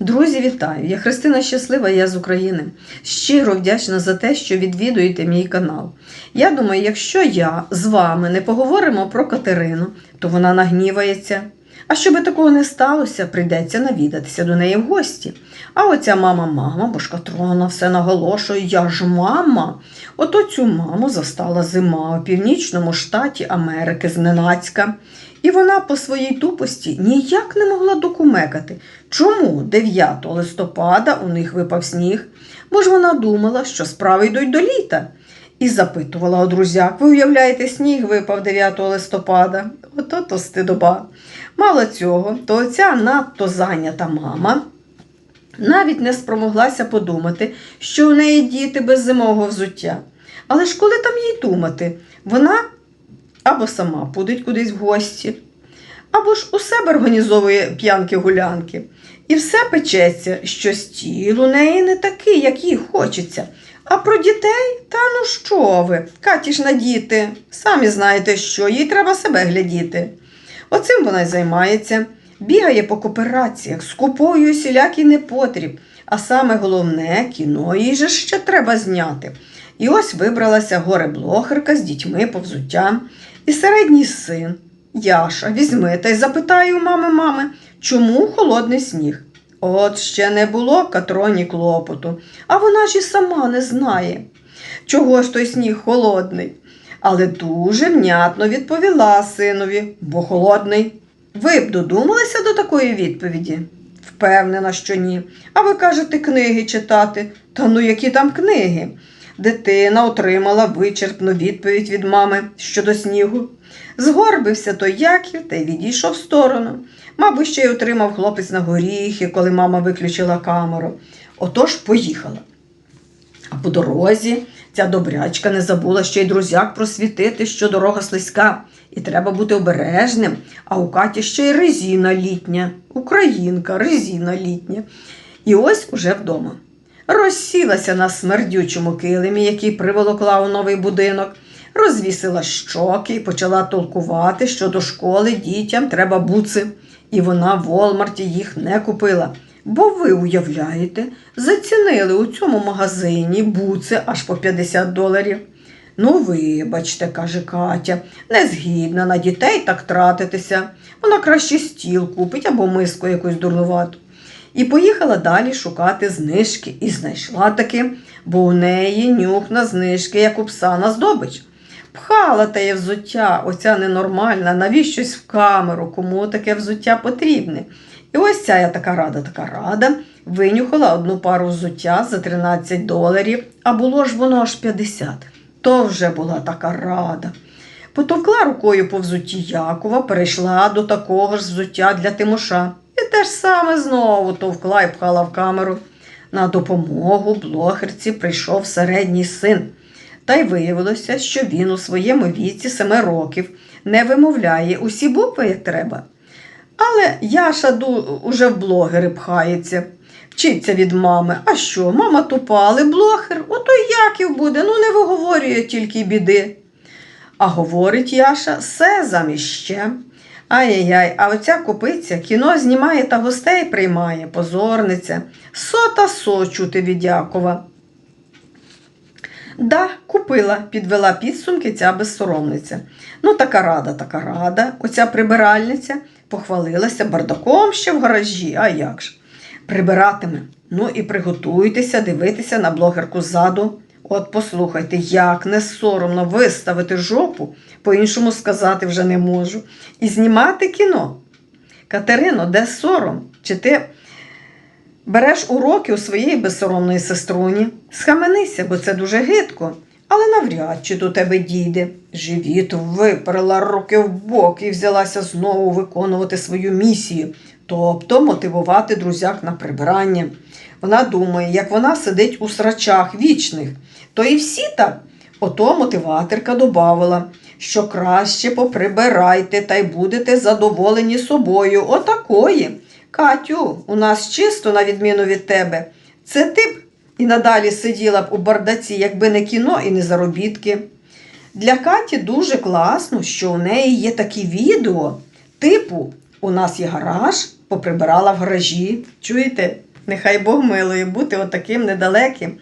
Друзі, вітаю! Я Христина Щаслива, я з України. Щиро вдячна за те, що відвідуєте мій канал. Я думаю, якщо я з вами не поговоримо про Катерину, то вона нагнівається. А щоб такого не сталося, прийдеться навідатися до неї в гості. А оця мама-мама, бо ж Катрона все наголошує, я ж мама. Ото цю маму застала зима у північному штаті Америки зненацька. І вона по своїй тупості ніяк не могла докумекати, чому 9 листопада у них випав сніг, бо ж вона думала, що справи йдуть до літа. І запитувала у друзяк, ви уявляєте, сніг випав 9 листопада. Ото то стидоба. Мало цього, то оця надто зайнята мама навіть не спромоглася подумати, що у неї діти без зимового взуття. Але ж коли там їй думати, вона або сама пудить кудись в гості, або ж у себе організовує п'янки-гулянки. І все печеться, що стіл у неї не такий, як їй хочеться. А про дітей? Та ну що ви? Каті ж на діти. Самі знаєте, що їй треба себе глядіти. Оцим вона й займається. Бігає по коопераціях, скуповує усілякий непотріб. А саме головне, кіно їй же ще треба зняти. І ось вибралася горе-блогерка з дітьми по взуттям. І середній син, Яша, візьми та й запитає у мами мами, чому холодний сніг. От ще не було Катроні клопоту, а вона ж і сама не знає, чого ж той сніг холодний. Але дуже внятно відповіла синові, бо холодний. Ви б додумалися до такої відповіді? Впевнена, що ні. А ви кажете книги читати. Та ну які там книги? Дитина отримала вичерпну відповідь від мами щодо снігу. Згорбився той Яків та й відійшов в сторону. Мабуть, ще й отримав хлопець на горіхи, коли мама виключила камеру. Отож поїхала. А по дорозі ця добрячка не забула ще й друзяк просвітити, що дорога слизька, і треба бути обережним. А у Каті ще й резина літня, українка, резина літня. І ось уже вдома. Розсілася на смердючому килимі, який приволокла у новий будинок, розвісила щоки і почала толкувати, що до школи дітям треба буци. І вона в Волмарті їх не купила. Бо ви уявляєте, зацінили у цьому магазині буци аж по 50 доларів. Ну, вибачте, каже Катя, не згідна на дітей так тратитися. Вона краще стіл купить або миску якусь дурнувату. І поїхала далі шукати знижки і знайшла таки, бо у неї нюх на знижки, як у пса на здобич. Пхала теє взуття, оця ненормальна, навіщось в камеру, кому таке взуття потрібне. І ось ця я така рада, така рада, винюхала одну пару взуття за 13 доларів, а було ж воно аж 50. То вже була така рада. Потовкла рукою по взутті Якова, перейшла до такого ж взуття для Тимоша. І те ж саме знову товкла і пхала в камеру. На допомогу блогерці прийшов середній син. Та й виявилося, що він у своєму віці семи років не вимовляє усі букви, як треба. Але Яша ду- уже в блогери пхається, вчиться від мами. А що, мама тупа, але блогер, ото й Яків буде, ну не виговорює тільки біди. А говорить Яша все заміще. Ай-яй-яй, а оця купиця кіно знімає та гостей приймає, позорниця. Сота со чути від Якова. Да, купила, підвела підсумки ця безсоромниця. Ну, така рада, така рада. Оця прибиральниця похвалилася бардаком ще в гаражі, а як ж? Прибиратиме. Ну і приготуйтеся дивитися на блогерку ззаду. От послухайте, як не соромно виставити жопу, по-іншому сказати вже не можу. І знімати кіно. Катерино, де сором? Чи ти береш уроки у своєї безсоромної сеструні? Схаменися, бо це дуже гидко. Але навряд чи до тебе дійде. Живіт виперла руки в бок і взялася знову виконувати свою місію, тобто мотивувати друзяк на прибирання. Вона думає, як вона сидить у срачах вічних, то і всі так. Ото мотиваторка добавила, що краще поприбирайте та й будете задоволені собою. Отакої. Катю, у нас чисто, на відміну від тебе. Це ти б і надалі сиділа б у бардаці, якби не кіно і не заробітки. Для Каті дуже класно, що у неї є такі відео, типу, у нас є гараж, поприбирала в гаражі. Чуєте? Нехай Бог милує бути отаким недалеким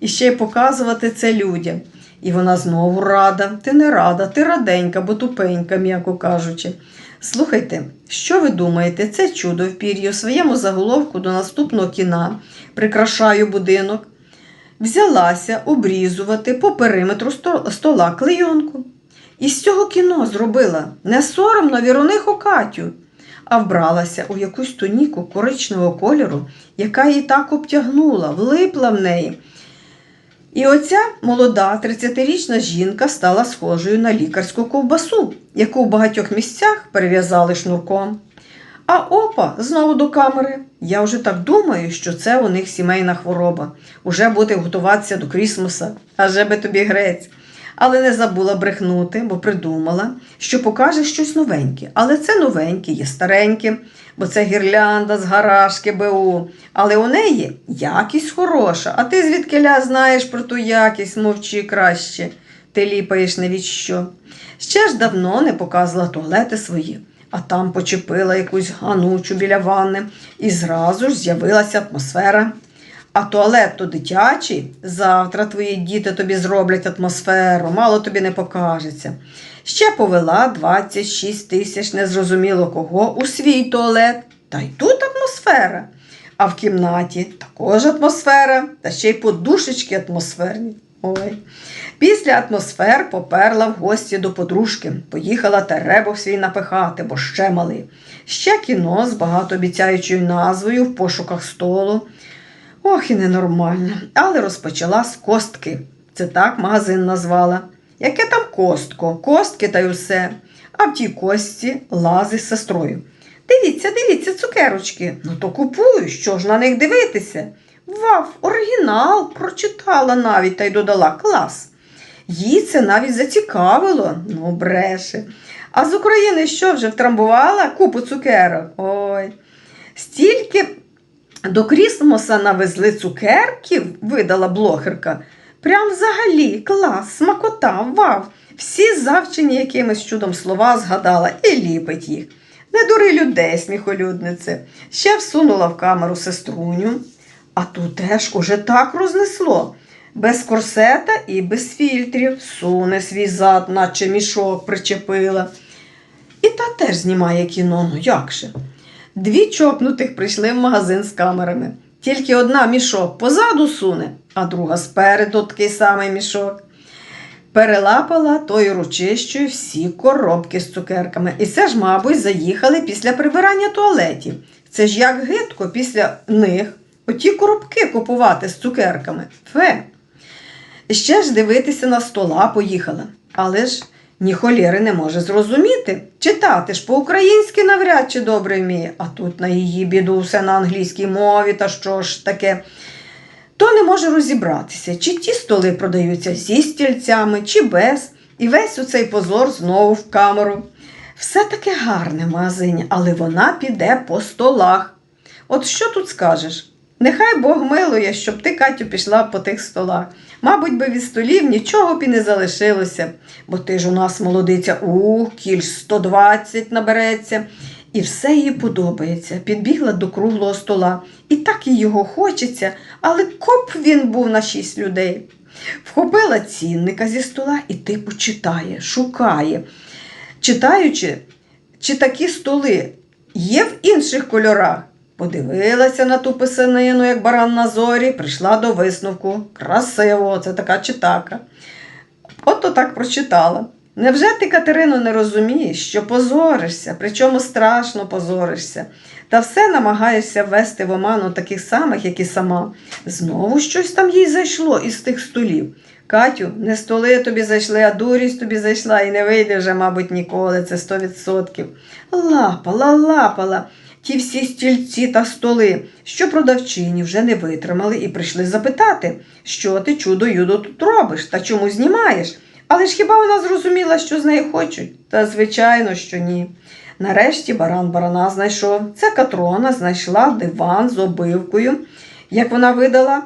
і ще й показувати це людям. І вона знову рада. Ти не рада, ти раденька, бо тупенька, м'яко кажучи. Слухайте, що ви думаєте, це чудо в у своєму заголовку до наступного кіна прикрашаю будинок. Взялася обрізувати по периметру стола клейонку. І з цього кіно зробила не соромно вірониху Катю, а вбралася у якусь туніку коричневого кольору, яка її так обтягнула, влипла в неї. І оця молода 30-річна жінка стала схожою на лікарську ковбасу, яку в багатьох місцях перев'язали шнурком. А опа, знову до камери. Я вже так думаю, що це у них сімейна хвороба. Уже буде готуватися до Крісмуса, аже би тобі грець. Але не забула брехнути, бо придумала, що покаже щось новеньке. Але це новеньке, є стареньке, бо це гірлянда з гаражки БУ. Але у неї якість хороша. А ти звідкиля знаєш про ту якість, мовчи краще. Ти ліпаєш не від що. Ще ж давно не показувала туалети свої, а там почепила якусь ганучу біля ванни, і зразу ж з'явилася атмосфера. А туалет то дитячий, завтра твої діти тобі зроблять атмосферу, мало тобі не покажеться. Ще повела 26 тисяч незрозуміло кого у свій туалет, та й тут атмосфера. А в кімнаті також атмосфера, та ще й подушечки атмосферні. Ой. Після атмосфер поперла в гості до подружки, поїхала теребов свій напихати, бо ще малий. Ще кіно з багатообіцяючою назвою в пошуках столу. Ох, і ненормально. Але розпочала з костки. Це так магазин назвала. Яке там костко? Костки та й усе. А в тій костці лази з сестрою. Дивіться, дивіться, цукерочки. Ну то купую, що ж на них дивитися? Вав, оригінал, прочитала навіть та й додала клас. Їй це навіть зацікавило, ну бреше. А з України що вже втрамбувала купу цукерок? Ой. Стільки до Крісмоса навезли цукерків, видала блогерка. Прям взагалі клас, смакота, вав. Всі завчені якимось чудом слова згадала і ліпить їх. Не дури людей, сміхолюднице. Ще всунула в камеру сеструню, а ту теж уже так рознесло. Без корсета і без фільтрів, суне свій зад, наче мішок причепила. І та теж знімає кіно, ну як же? Дві чокнутих прийшли в магазин з камерами. Тільки одна мішок позаду суне, а друга спереду такий самий мішок. Перелапала тою ручищою всі коробки з цукерками. І це ж, мабуть, заїхали після прибирання туалетів. Це ж як гидко після них оті коробки купувати з цукерками. Фе. Ще ж дивитися на стола поїхала. Але ж ні холєри не може зрозуміти. Читати ж по-українськи навряд чи добре вміє, а тут на її біду все на англійській мові, та що ж таке. То не може розібратися, чи ті столи продаються зі стільцями, чи без, і весь оцей позор знову в камеру. Все таке гарне в магазині, але вона піде по столах. От що тут скажеш? Нехай Бог милує, щоб ти, Катю, пішла по тих столах. Мабуть, би від столів нічого б і не залишилося, бо ти ж у нас молодиця, ух, кіль 120 набереться. І все їй подобається. Підбігла до круглого стола. І так їй його хочеться, але коп він був на шість людей. Вхопила цінника зі стола і типу читає, шукає. Читаючи, чи такі столи є в інших кольорах. Подивилася на ту писанину, як баран на зорі, прийшла до висновку. Красиво, це така читака. Ото так прочитала. Невже ти, Катерино, не розумієш, що позоришся, причому страшно позоришся, та все намагаєшся ввести в оману таких самих, як і сама. Знову щось там їй зайшло із тих столів. Катю, не столи тобі зайшли, а дурість тобі зайшла і не вийде вже, мабуть, ніколи, це сто відсотків. Лапала, лапала ті всі стільці та столи, що продавчині вже не витримали і прийшли запитати, що ти чудо юдо тут робиш та чому знімаєш. Але ж хіба вона зрозуміла, що з нею хочуть? Та звичайно, що ні. Нарешті баран барана знайшов. Це Катрона знайшла диван з обивкою, як вона видала,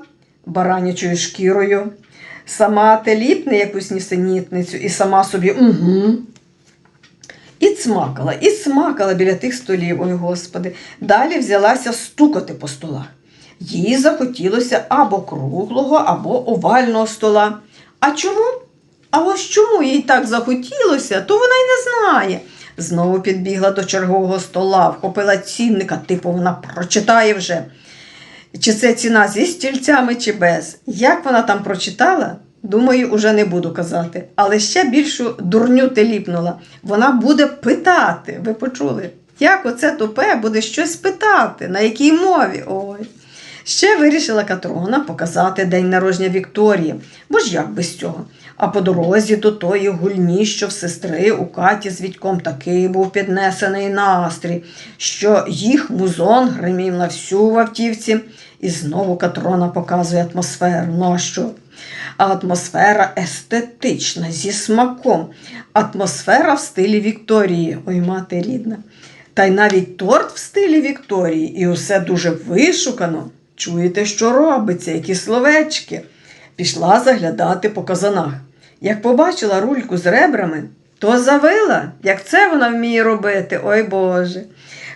баранячою шкірою. Сама те ліпне якусь нісенітницю і сама собі угу. І цмакала, і цмакала біля тих столів, ой господи. Далі взялася стукати по столах. Їй захотілося або круглого, або овального стола. А чому? А ось чому їй так захотілося, то вона й не знає. Знову підбігла до чергового стола, вхопила цінника, типу вона прочитає вже. Чи це ціна зі стільцями, чи без. Як вона там прочитала, думаю, уже не буду казати. Але ще більшу дурню ти ліпнула. Вона буде питати. Ви почули? Як оце тупе буде щось питати, на якій мові? Ой. Ще вирішила Катрона показати день народження Вікторії, бо ж як без цього. А по дорозі до тої гульні, що в сестри у Каті з Вітьком такий був піднесений настрій, що їх музон гримів на всю в автівці, і знову Катрона показує атмосферу. Ну а що? Атмосфера естетична, зі смаком. Атмосфера в стилі Вікторії. Ой, мати рідна. Та й навіть торт в стилі Вікторії, і усе дуже вишукано. Чуєте, що робиться, які словечки. Пішла заглядати по казанах. Як побачила рульку з ребрами, то завила, як це вона вміє робити, ой Боже.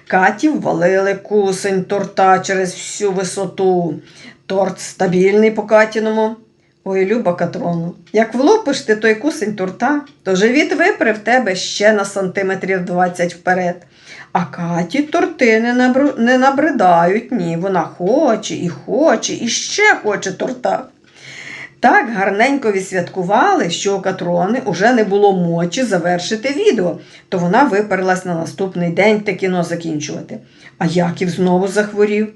Каті ввалили кусень торта через всю висоту. Торт стабільний по Катіному. Ой, Люба Катрону, як влупиш ти той кусень торта, то живіт випре в тебе ще на сантиметрів 20 вперед. А Каті торти не, набру... не набридають, ні. Вона хоче і хоче, і ще хоче торта. Так гарненько відсвяткували, що у Катрони уже не було мочі завершити відео, то вона виперлась на наступний день те кіно закінчувати. А Яків знову захворів.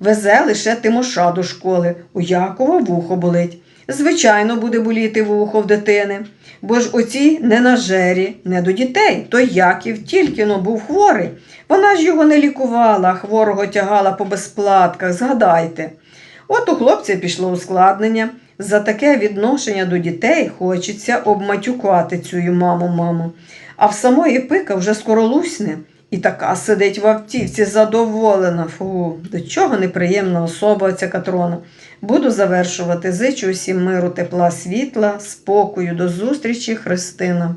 Везе лише Тимоша до школи, у Якова вухо болить. Звичайно, буде боліти вухо в дитини, бо ж оці не на жері, не до дітей. Той Яків тільки но був хворий. Вона ж його не лікувала, хворого тягала по безплатках, згадайте. От у хлопця пішло ускладнення. За таке відношення до дітей хочеться обматюкати цю маму маму. А в самої пика вже скоро лусне. І така сидить в автівці задоволена. Фу, до чого неприємна особа ця Катрона. Буду завершувати. Зичу усім миру, тепла, світла, спокою. До зустрічі, Христина.